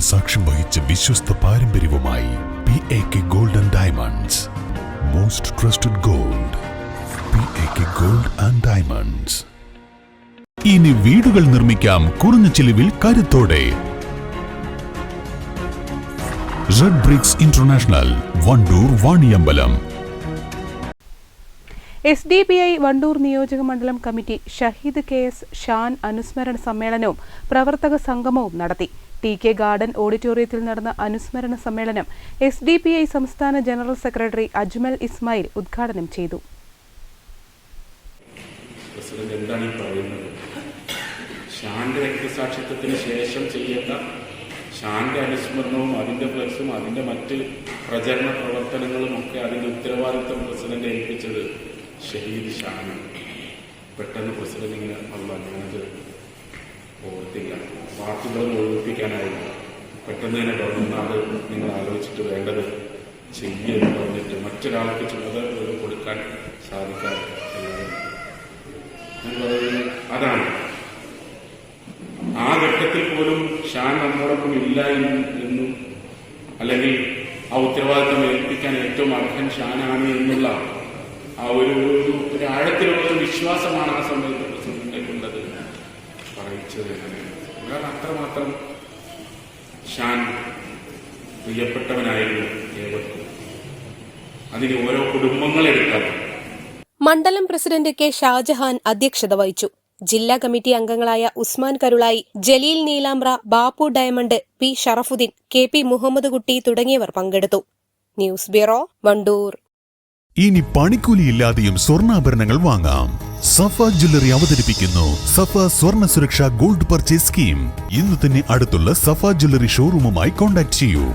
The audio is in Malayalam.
സാക്ഷ്യം വഹിച്ച വിശ്വസ്ത പാരമ്പര്യവുമായി P A K gold and diamonds most trusted gold P A K gold and diamonds ഇനി വീടുകൾ നിർമ്മിക്കാം കുറഞ്ഞ ചിലവിൽ കരുത്തോടെ. Red bricks international Vandoor Vaniyambalam S D B I Vandoor നിയോജക മണ്ഡലം committee Shaheed K S Shan അനുസ്മരണ സമ്മേളനവും പ്രവർത്തക സംഗമവും നടത്തി ടി കെ ഗാർഡൻ ഓഡിറ്റോറിയത്തിൽ നടന്ന അനുസ്മരണ സമ്മേളനം എസ് ഡി പി ഐ സംസ്ഥാന ജനറൽ സെക്രട്ടറി അജ്മൽ ഇസ്മായിൽ ഉദ്ഘാടനം ചെയ്തു. ഷാന്റെ രക്തസാക്ഷിത്വത്തിന് ശേഷം ചെയ്യേണ്ട ഷാന്റെ അനുസ്മരണവും അതിന്റെ ഫ്ലക്സും അതിന്റെ മറ്റ് പ്രചരണ പ്രവർത്തനങ്ങളും ഒക്കെ അതിന്റെ ഉത്തരവാദിത്വം പ്രസിഡന്റ് ഏൽപ്പിച്ചത് ഷഹീദ് ഷാനാണ് പെട്ടെന്ന് പ്രസിഡന്റ് ഇങ്ങനെ ഓർത്തില്ല വാക്കുകളും ഒഴിപ്പിക്കാനായിരുന്നു പെട്ടെന്ന് തന്നെ ഗവൺമെന്റ് നിങ്ങൾ ആലോചിച്ചിട്ട് വേണ്ടത് ചെയ്യുമെന്ന് പറഞ്ഞിട്ട് മറ്റൊരാൾക്ക് ചുമതല കൊടുക്കാൻ സാധിക്കാതെ അതാണ്. ആ ഘട്ടത്തിൽ പോലും ഷാൻ നമ്മോടൊപ്പം ഇല്ല എന്നും അല്ലെങ്കിൽ ആ ഉത്തരവാദിത്തം ഏൽപ്പിക്കാൻ ഏറ്റവും അർഹൻ ഷാനാണ് എന്നുള്ള ആ ഒരു ഒരു കാരണം അത്രമാത്രം ഷാൻ പ്രിയപ്പെട്ടവനായിരുന്നു ഏവർക്കും അതിന് ഓരോ കുടുംബങ്ങളെടുക്കാം മണ്ഡലം പ്രസിഡന്റ് കെ ഷാജഹാൻ അധ്യക്ഷത വഹിച്ചു. ജില്ലാ കമ്മിറ്റി അംഗങ്ങളായ Usman Karulai Jaleel Neelambra Bappu diamond P Sharafuddin K P Muhammad Kutty തുടങ്ങിയവർ പങ്കെടുത്തു. ന്യൂസ് ബ്യൂറോ വണ്ടൂർ ഇനി പണിക്കൂലിയില്ലാതെയും സ്വർണാഭരണങ്ങൾ വാങ്ങാം. സഫ ജ്വല്ലറി അവതരിപ്പിക്കുന്നു. സഫ സ്വർണ സുരക്ഷ ഗോൾഡ് പർച്ചേസ് സ്കീം. ഇന്ന് തന്നെ അടുത്തുള്ള സഫ ജ്വല്ലറി ഷോറൂമുമായി കോൺടാക്ട് ചെയ്യൂ.